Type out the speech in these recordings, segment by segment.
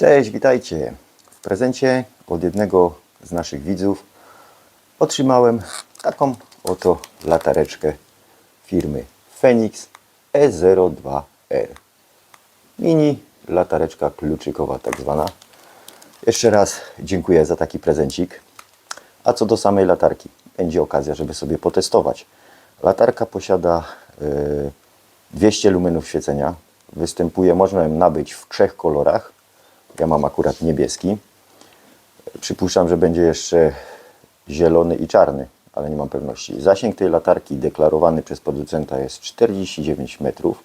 Cześć, witajcie. W prezencie od jednego z naszych widzów otrzymałem taką oto latareczkę firmy Phoenix E02R. Mini latareczka kluczykowa tak zwana. Jeszcze raz dziękuję za taki prezencik. A co do samej latarki, będzie okazja, żeby sobie potestować. Latarka posiada e, 200 lumenów świecenia. Występuje, można ją nabyć w trzech kolorach. Ja mam akurat niebieski. Przypuszczam, że będzie jeszcze zielony i czarny, ale nie mam pewności. Zasięg tej latarki deklarowany przez producenta jest 49 metrów.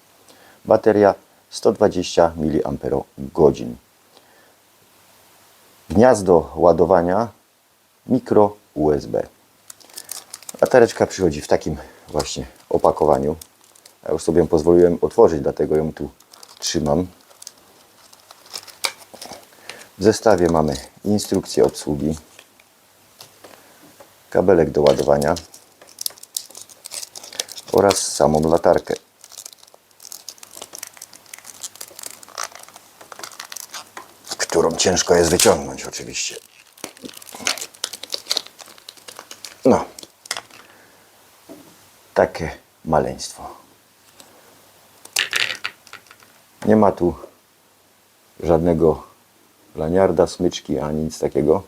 Bateria 120 mAh. Gniazdo ładowania mikro USB. Latareczka przychodzi w takim właśnie opakowaniu. Ja już sobie ją pozwoliłem otworzyć, dlatego ją tu trzymam. W zestawie mamy instrukcję obsługi, kabelek do ładowania oraz samą latarkę. Którą ciężko jest wyciągnąć oczywiście. No. Takie maleństwo. Nie ma tu żadnego laniarda, smyczki ani nic takiego.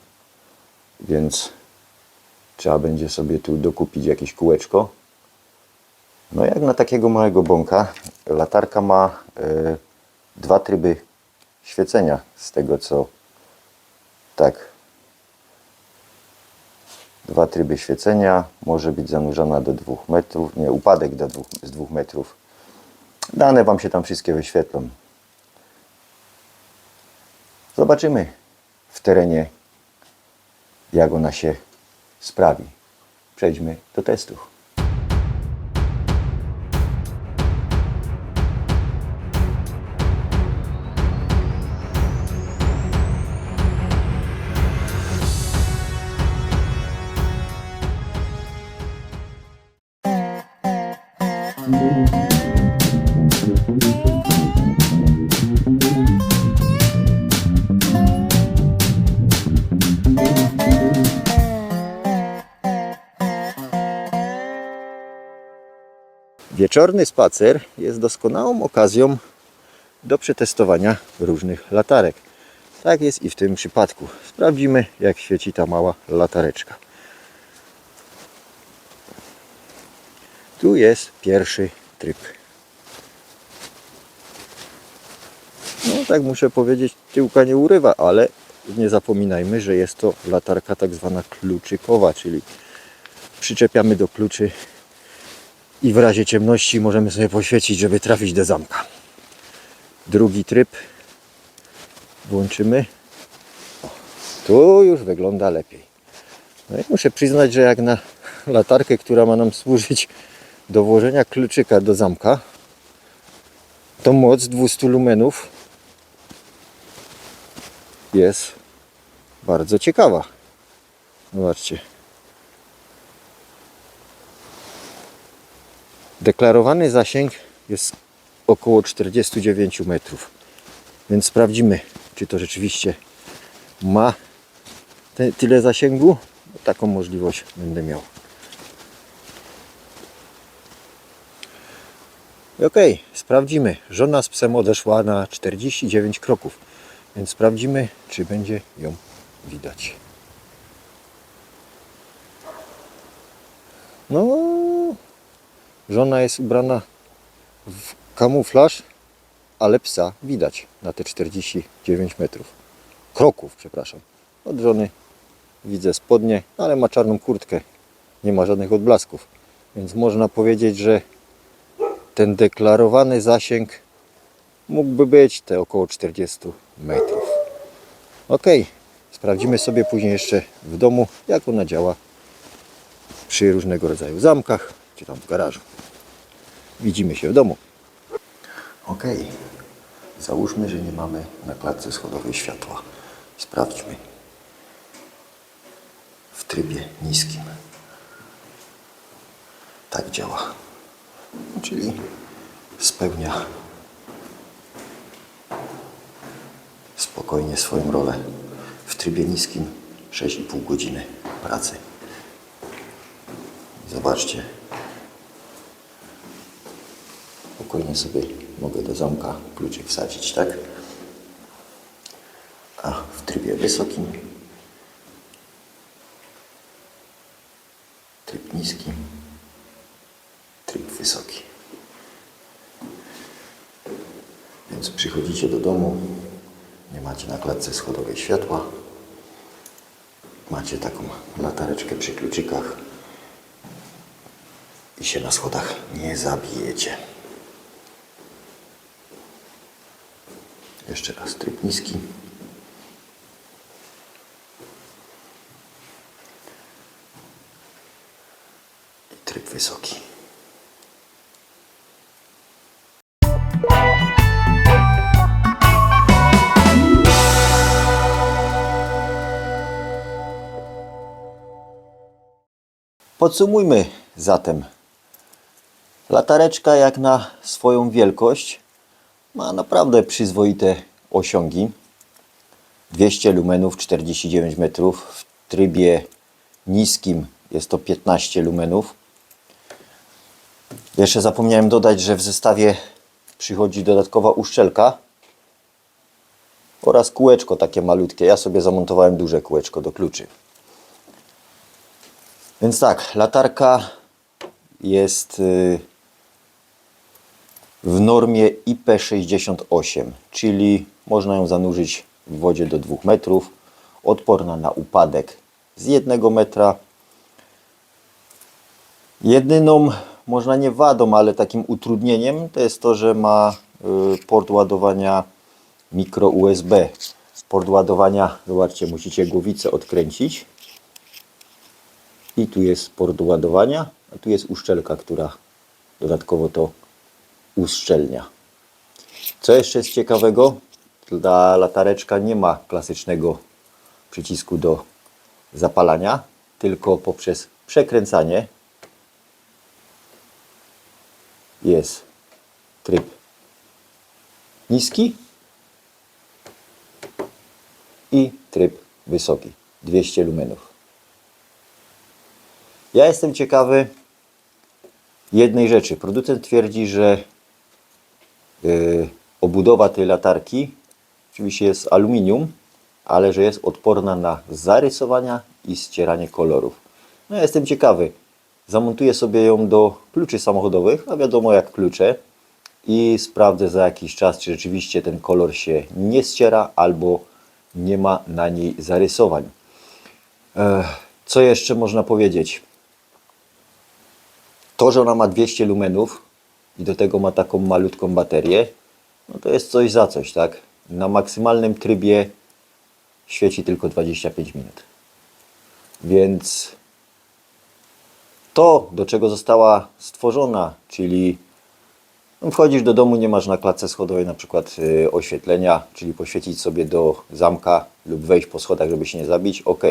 Więc trzeba będzie sobie tu dokupić jakieś kółeczko. No jak na takiego małego bąka, latarka ma e, dwa tryby świecenia z tego co tak dwa tryby świecenia może być zanurzona do 2 metrów nie, upadek do dwóch, z 2 metrów dane Wam się tam wszystkie wyświetlą zobaczymy w terenie jak ona się sprawi. Przejdźmy do testów Wieczorny spacer jest doskonałą okazją do przetestowania różnych latarek. Tak jest i w tym przypadku. Sprawdzimy, jak świeci ta mała latareczka. Tu jest pierwszy tryb. No tak muszę powiedzieć, tyłka nie urywa, ale nie zapominajmy, że jest to latarka tak zwana kluczykowa, czyli przyczepiamy do kluczy i w razie ciemności możemy sobie poświecić, żeby trafić do zamka. Drugi tryb włączymy. Tu już wygląda lepiej. No i muszę przyznać, że jak na latarkę, która ma nam służyć do włożenia kluczyka do zamka, to moc 200 lumenów jest bardzo ciekawa. Zobaczcie. Deklarowany zasięg jest około 49 metrów. Więc sprawdzimy, czy to rzeczywiście ma te, tyle zasięgu. Taką możliwość będę miał. Okej, sprawdzimy. Żona z psem odeszła na 49 kroków. Więc sprawdzimy, czy będzie ją widać. No, Żona jest ubrana w kamuflaż, ale psa widać na te 49 metrów. Kroków, przepraszam. Od żony widzę spodnie, ale ma czarną kurtkę. Nie ma żadnych odblasków. Więc można powiedzieć, że ten deklarowany zasięg mógłby być te około 40 metrów. Ok, sprawdzimy sobie później jeszcze w domu, jak ona działa przy różnego rodzaju zamkach, czy tam w garażu. Widzimy się w domu. Ok. Załóżmy, że nie mamy na klatce schodowej światła. Sprawdźmy. W trybie niskim. Tak działa. Czyli spełnia spokojnie swoją rolę. W trybie niskim 6,5 godziny pracy. Zobaczcie. Spokojnie sobie mogę do zamka kluczyk wsadzić, tak? A w trybie wysokim tryb niski, tryb wysoki. Więc przychodzicie do domu, nie macie na klatce schodowej światła, macie taką latareczkę przy kluczykach i się na schodach nie zabijecie. Jeszcze raz tryb niski. I tryb wysoki. Podsumujmy zatem. Latareczka jak na swoją wielkość ma naprawdę przyzwoite osiągi. 200 lumenów, 49 metrów. W trybie niskim jest to 15 lumenów. Jeszcze zapomniałem dodać, że w zestawie przychodzi dodatkowa uszczelka oraz kółeczko takie malutkie. Ja sobie zamontowałem duże kółeczko do kluczy. Więc tak, latarka jest y, w normie IP68, czyli można ją zanurzyć w wodzie do 2 metrów, odporna na upadek z 1 metra. Jedyną, można nie wadą, ale takim utrudnieniem to jest to, że ma y, port ładowania mikro USB. Port ładowania, zobaczcie, musicie głowicę odkręcić i tu jest port do ładowania, a tu jest uszczelka, która dodatkowo to uszczelnia. Co jeszcze jest ciekawego? Ta latareczka nie ma klasycznego przycisku do zapalania, tylko poprzez przekręcanie jest tryb niski i tryb wysoki 200 lumenów. Ja jestem ciekawy jednej rzeczy. Producent twierdzi, że obudowa tej latarki oczywiście jest aluminium, ale że jest odporna na zarysowania i ścieranie kolorów. No ja jestem ciekawy. Zamontuję sobie ją do kluczy samochodowych, a wiadomo jak klucze i sprawdzę za jakiś czas, czy rzeczywiście ten kolor się nie ściera albo nie ma na niej zarysowań. Ech, co jeszcze można powiedzieć? To, że ona ma 200 lumenów i do tego ma taką malutką baterię, no to jest coś za coś, tak? Na maksymalnym trybie świeci tylko 25 minut. Więc to, do czego została stworzona, czyli no, wchodzisz do domu, nie masz na klatce schodowej na przykład y, oświetlenia, czyli poświecić sobie do zamka lub wejść po schodach, żeby się nie zabić, ok.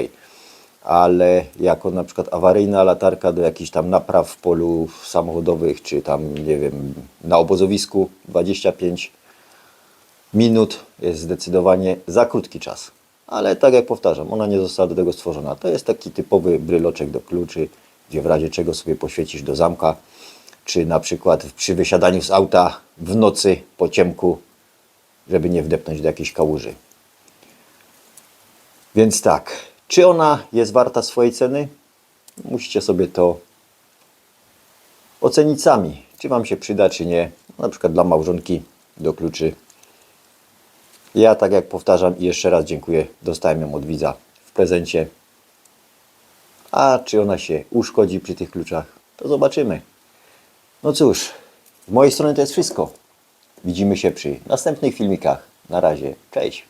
Ale jako na przykład awaryjna latarka do jakichś tam napraw w polu samochodowych, czy tam, nie wiem, na obozowisku 25 minut jest zdecydowanie za krótki czas. Ale tak jak powtarzam, ona nie została do tego stworzona. To jest taki typowy bryloczek do kluczy, gdzie w razie czego sobie poświecisz do zamka, czy na przykład przy wysiadaniu z auta w nocy po ciemku, żeby nie wdepnąć do jakiejś kałuży. Więc tak, czy ona jest warta swojej ceny? Musicie sobie to ocenić sami, czy Wam się przyda, czy nie. Na przykład dla małżonki do kluczy. Ja, tak jak powtarzam i jeszcze raz dziękuję, dostałem ją od widza w prezencie. A czy ona się uszkodzi przy tych kluczach, to zobaczymy. No cóż, z mojej strony to jest wszystko. Widzimy się przy następnych filmikach. Na razie, cześć.